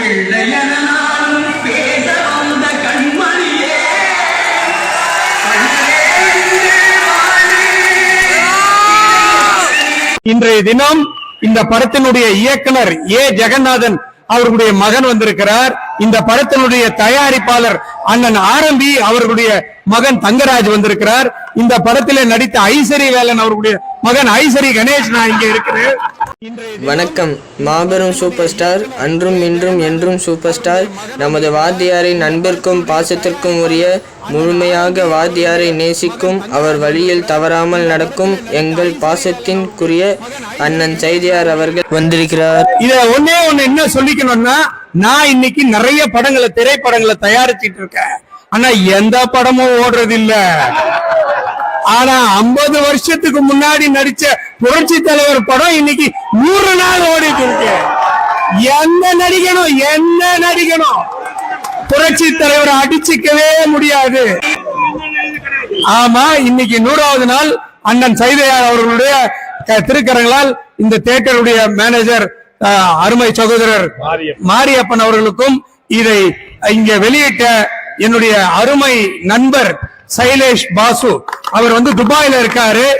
பிள்ளையனாலும் பேச வந்த கண்மணியே. இன்றைய தினம் இந்த படத்தினுடைய இயக்குனர் ஏ. ஜெகநாதன் அவர்களுடைய மகன் வந்திருக்கிறார். இந்த படத்தினுடைய தயாரிப்பாளர் அண்ணன் ஆரம்பி அவர்களுடைய மகன் தங்கராஜ் வந்திருக்கிறார். இந்த படத்திலே நடித்த ஐசரி வேலன் அவர்களுடைய மகன் ஐசரி கணேஷ் நான் இங்க இருக்கிறேன். வணக்கம். மாபெரும் சூப்பர் ஸ்டார் அன்றும் இன்றும் என்றும் சூப்பர் ஸ்டார் நமது வாத்தியாரின் அன்பிற்கும் பாசத்திற்கும் உரிய முழுமையாக வாத்தியாரை நேசிக்கும் அவர் வழியில் தவறாமல் நடக்கும் எங்கள் பாசத்தின்குரிய அண்ணன் செய்தியார் அவர்கள் வந்திருக்கிறார். இத ஒன்னே ஒண்ணு என்ன சொல்லிக்கணும்னா நான் இன்னைக்கு நிறைய படங்களை திரைப்படங்களை தயாரிச்சிட்டு இருக்கேன். ஆனா எந்த படமும் ஓடுறது இல்ல ஆனா 50 வருஷத்துக்கு முன்னாடி நடிச்ச புரட்சி தலைவர் படம் இன்னைக்கு நூறு நாள் ஓடிட்டு இருக்கு. எந்த நடிகனும் என்ன நடிகனும் புரட்சி தலைவரை அடிச்சுக்கவே முடியாது. ஆமா இன்னைக்கு நூறாவது நாள் அண்ணன் சைதையார் அவர்களுடைய திருக்கரங்களால் இந்த தியேட்டருடைய மேனேஜர் அருமை சகோதரர் மாரியப்பன் அவர்களுக்கும் இதை இங்க வெளியிட்ட என்னுடைய அருமை நண்பர் சைலேஷ் பாசு. அவர் வந்து துபாயில இருக்காரு.